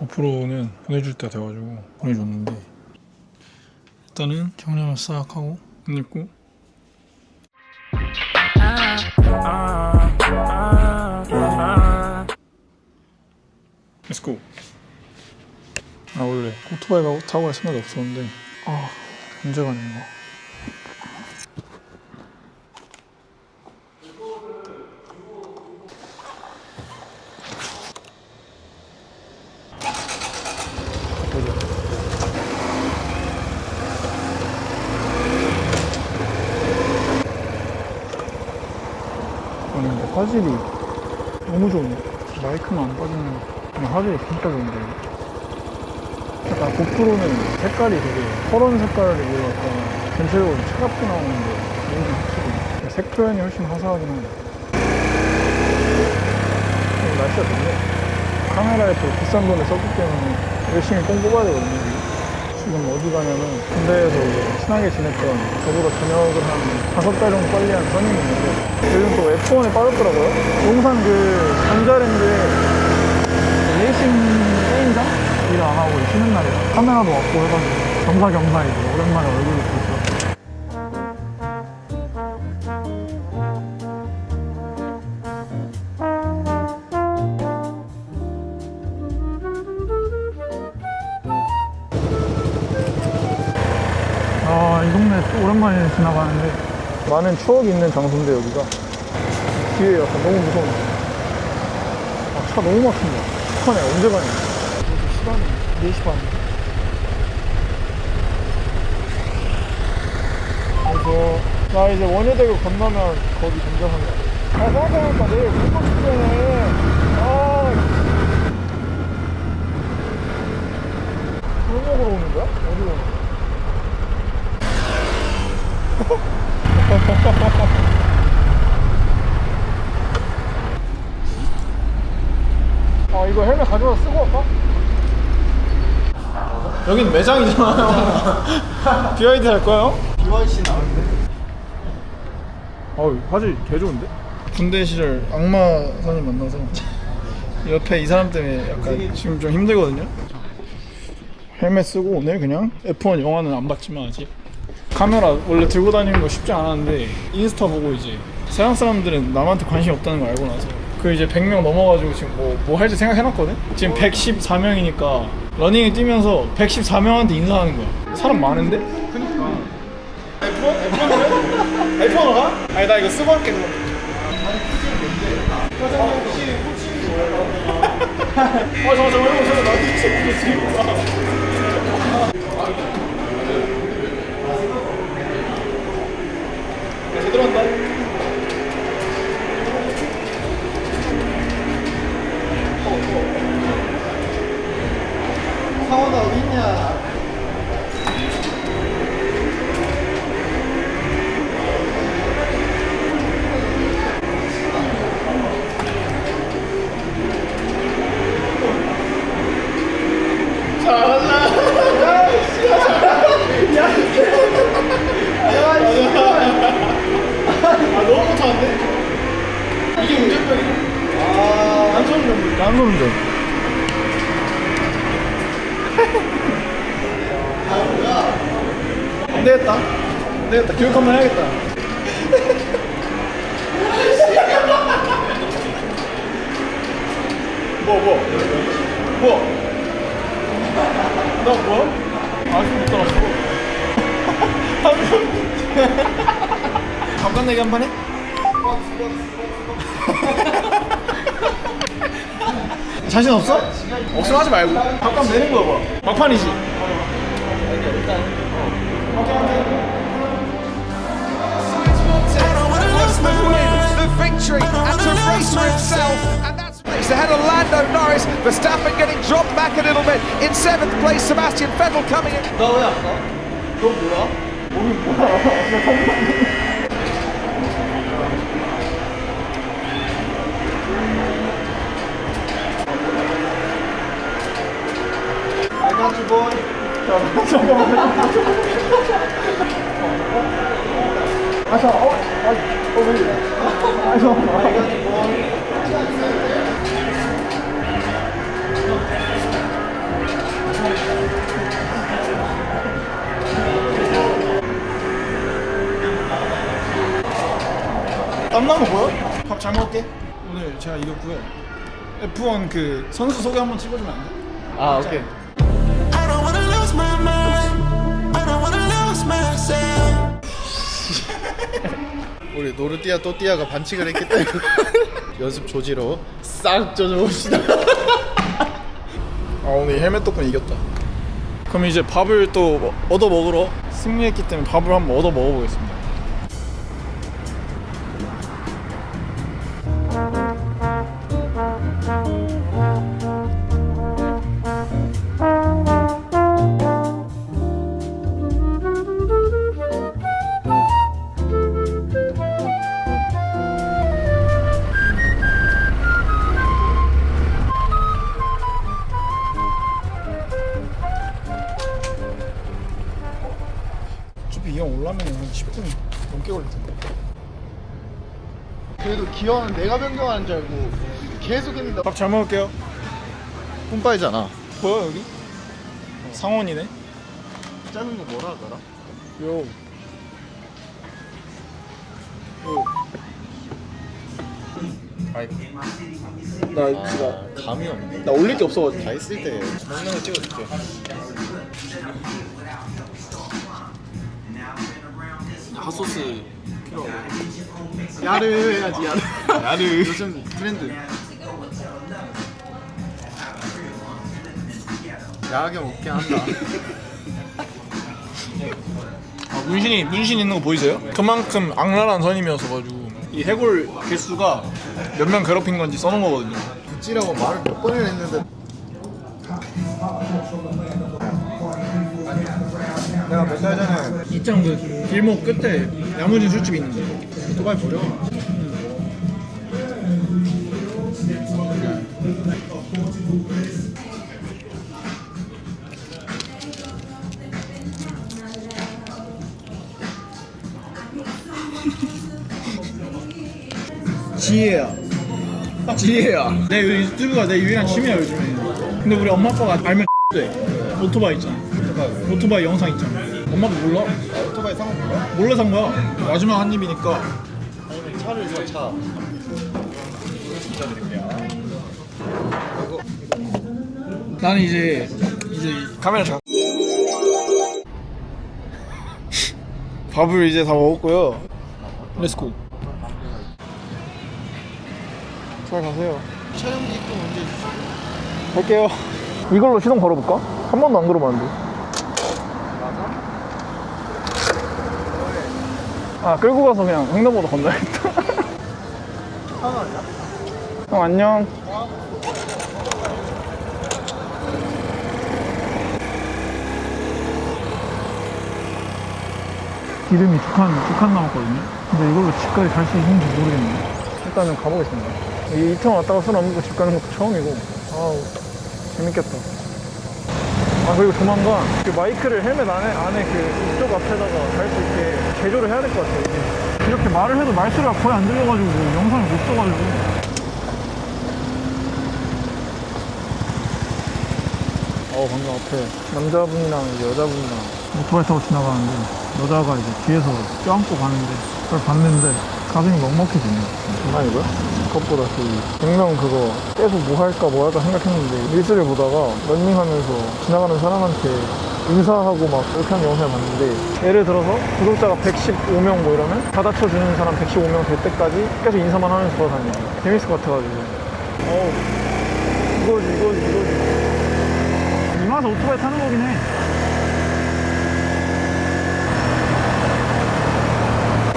고프로는 보내줄 때 돼가지고 보내줬는데 일단은 경량을 싹 하고 끝냈고. 렛츠고 아 원래 오토바이 타고 갈 생각이 없었는데. 아 언제 가냐 이거 화질이 너무 좋은 마이크만 안 빠지는 화질이 진짜 좋은데. 약간 고프로는 색깔이 되게 파란 색깔이 약간 전체적으로 차갑게 나오는데 얘는 확실히 색 표현이 훨씬 화사하긴 한데. 날씨가 좋네. 카메라에 또 비싼 돈을 썼기 때문에 열심히 뽕 뽑아야 되거든요. 지금 어디 가냐면 군대에서 친하게 지냈던 저보다 전역을 한 다섯 달 정도 빨리 한 선임이 있는데 요즘 또 F1에 빠졌더라고요. 용산 그 전자랜드 레이싱 게임장? 일을 안 하고 쉬는 날이라 카메라도 없고 해가지고 겸사겸사 이제 오랜만에 얼굴을 보죠 이 동네 오랜만에 지나가는데 많은 추억이 있는 장소인데 여기가. 뒤에 약간 너무 무서운데. 아, 차 너무 막힌다. 북한에 언제 가냐. 시간이 4시 반 그래서 나 이제 원효대교 건너면 거기 등장한다 아. 생각해보니까 내일 공부 축제네 아 골목으로 오는 거야? 어디로 오는 거야? 아 이거 헬멧 가져와 쓰고 올까? 여긴 매장이잖아요 BYD 할 거예요? BYC 나오는데 어우 화질 개 좋은데? 군대 시절 악마 선임 만나서 옆에 이 사람 때문에 약간 지금 좀 힘들거든요 헬멧 쓰고 오늘 그냥 F1 영화는 안 봤지만 아직 카메라 원래 들고 다니는 거 쉽지 않았는데 인스타 보고 이제 서양 사람들은 남한테 관심이 없다는 걸 알고 나서 그 이제 100명 넘어가지고 지금 뭐, 뭐 할지 생각해놨거든? 지금 114명이니까 러닝이 뛰면서 114명한테 인사하는 거야 사람 많은데? 그니까 F1? F1으로 해? F1으로 가? 아니 나 이거 쓰고 할게 그럼 아, 잠깐만, 잠깐만, 잠깐만, 나 뒤집어, 뒤집어. Antônio. 딴 거면 돼. 안 되겠다. 안 되겠다. 교육 한번 해야겠다. 뭐, 뭐? 뭐? 나 뭐? 아직 못 따라서. 잠깐 내기 한 번 해? 뭐, 뭐, 뭐, 자신 없어? 억수로 하지 말고 밥값 내는 거야 봐 막판이지 And I wanna lose my mind. The victory and to race myself. And that's it's ahead of Lando Norris. Verstappen getting dropped back a little bit. In seventh place, Sebastian Vettel coming in. 나 왜 아까? 너 뭐야? 몸이 뭐야? 아서 어? 아, 어, 왜? 아서 땀나는 거 보여? 밥 잘 먹을게 오늘 제가 이겼고요 F1 그 선수 소개 한번 찍어주면 안 돼? 아 오케이 okay. 우리 노르띠아 또띠아가 반칙을 했기 때문에 연습 조지로 싹 쪄줍시다. 아 오늘 헬멧 덕분에 이겼다. 그럼 이제 밥을 또 얻어 먹으러 승리했기 때문에 밥을 한번 얻어 먹어보겠습니다. 기왕 내가 변경하는 줄 알고 계속 했는데 밥 잘 먹을게요. 뿜빠이잖아. 보여 여기? 어, 상원이네. 짜는 거 뭐라 하더라? 요. 요. 아이 나 아, 진짜 감이 없네. 나 올릴 게 없어가지고. 다 있을 때 먹는 거 찍어줄게. 핫소스 필요하고. 야르 해야지 야르. 야르. 요즘 트렌드. 야하게 먹게 한다. 아, 문신이 문신 있는 거 보이세요? 그만큼 악랄한 선임이어서 가지고 이 해골 개수가 몇 명 괴롭힌 건지 써놓은 거거든요. 찌라고 말을 몇 번을 했는데 내가 몇달 전에 이장 그 길목 끝에 야무진 술집 있는데 오토바이 버려. 지혜야. 지혜야. 내 유튜브가 내 유일한 취미야 요즘에. 근데 우리 엄마 아빠가 알면 돼. 오토바이 있잖아. 오토바이 영상 있잖아. 엄마도 몰라? 오토바이 사는 거야? 몰래 산 거야. 마지막 한 입이니까. 아니면 차를 사 차. 진짜 드릴게요. 나는 이제 이제 카메라 잘. 밥을 이제 다 먹었고요. 렛츠고. 잘 가세요. 촬영기 문제 주시고. 갈게요. 이걸로 시동 걸어볼까? 한 번도 안 걸어봤는데. 아 끌고 가서 그냥 횡단보도 건너야겠다. 형 안녕. 기름이 두 칸, 두 칸 남았거든요. 근데 이걸로 집까지 갈 수 있는지 모르겠네. 일단은 가보겠습니다. 이 이태원 왔다가 술 안 먹고 집 가는 것도 처음이고, 아우, 재밌겠다. 아, 그리고 조만간 그 마이크를 헬멧 안에, 안에 그 이쪽 앞에다가 달 수 있게 개조를 해야 될 것 같아요. 이게. 이렇게 말을 해도 말소리가 거의 안 들려가지고 영상을 못 써가지고. 어 방금 앞에 남자분이랑 이제 여자분이랑 오토바이 타고 지나가는데 여자가 이제 뒤에서 껴안고 가는데 그걸 봤는데 가슴이 먹먹해지네 장난이고요? 그것보다 그 백명 그거 계속 뭐 할까 뭐 할까 생각했는데 릴스를 보다가 런닝하면서 지나가는 사람한테 인사하고 막 이렇게 하는 영상을 봤는데 예를 들어서 구독자가 115명 뭐 이러면 받아쳐주는 사람 115명 될 때까지 계속 인사만 하면서 돌아다니는 재밌을 것 같아가지고 어우 이거지 이거지 이거지 이마서 오토바이 타는 거긴 해.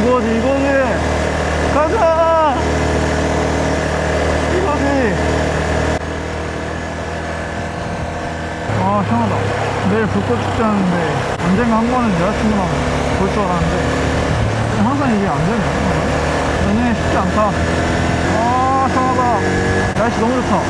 이거지, 이거지. 가자! 이거지. 아, 시원하다. 내일 불꽃 축제 하는데 언젠가 한 번은 여자친구랑 볼 줄 알았는데 항상 이게 안 되네. 연애 쉽지 않다. 아, 시원하다. 날씨 너무 좋다.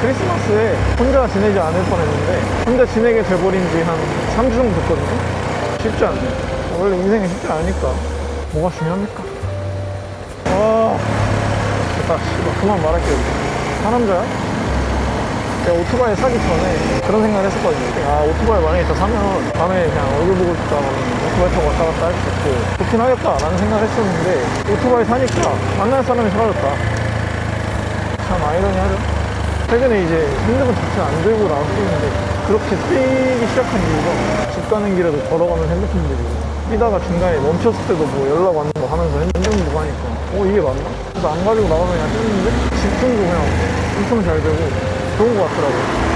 크리스마스에 혼자 지내지 않을 뻔했는데 혼자 지내게 돼버린 지 한 3주 정도 됐거든요 쉽지 않네 원래 인생이 쉽지 않으니까 뭐가 중요합니까 아 됐다 씨발 그만 말할게요 사남자야? 제가 오토바이 사기 전에 그런 생각을 했었거든요. 아, 오토바이 만약에 다 사면 밤에 그냥 얼굴 보고 싶다 오토바이 타고 왔다 갔다 할 수 있고 좋긴 하겠다 라는 생각을 했었는데 오토바이 사니까 만날 사람이 사라졌다. 참 아이러니하죠. 최근에 이제 핸드폰 자체를 안 들고 나왔었는데 그렇게 쓰이기 시작한 이유가 집 가는 길에도 걸어가는 핸드폰 들고 뛰다가 중간에 멈췄을 때도 뭐 연락 왔는 거 하면서 핸드폰 보고 하니까. 어 이게 맞나? 그래서 안 가지고 나가면 그냥 뛰는데 집중도 그냥 엄청 잘 되고 좋은 것 같더라고요.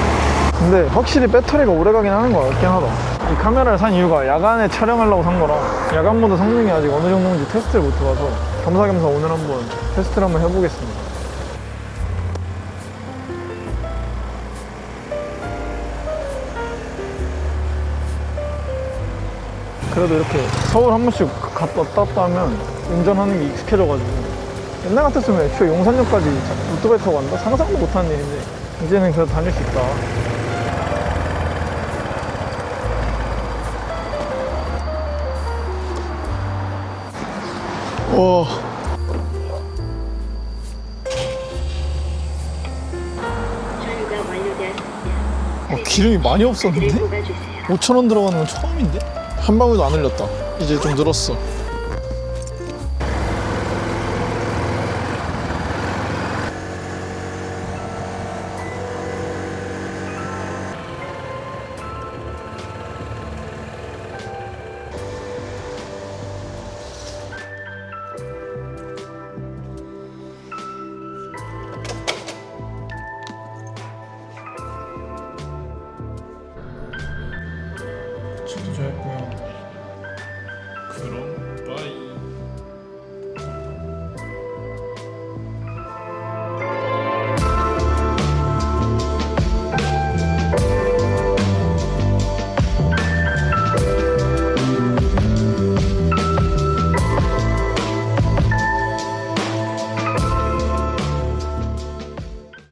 근데 확실히 배터리가 오래 가긴 하는 것 같긴 하다. 이 카메라를 산 이유가 야간에 촬영하려고 산 거라 야간 모드 성능이 아직 어느 정도인지 테스트를 못 해봐서 겸사겸사 오늘 한번 테스트를 한번 해보겠습니다 그래도 이렇게 서울 한 번씩 갔다 왔다 하면 운전하는 게 익숙해져가지고 옛날 같았으면 애초에 용산역까지 자- 오토바이 타고 간다? 상상도 못하는 일인데 이제는 그래도 다닐 수 있다 와. 어, 기름이 많이 없었는데? 뽑아주세요. 5천원 들어가는 건 처음인데? 한 방울도 안 흘렸다. 이제 좀 늘었어 黒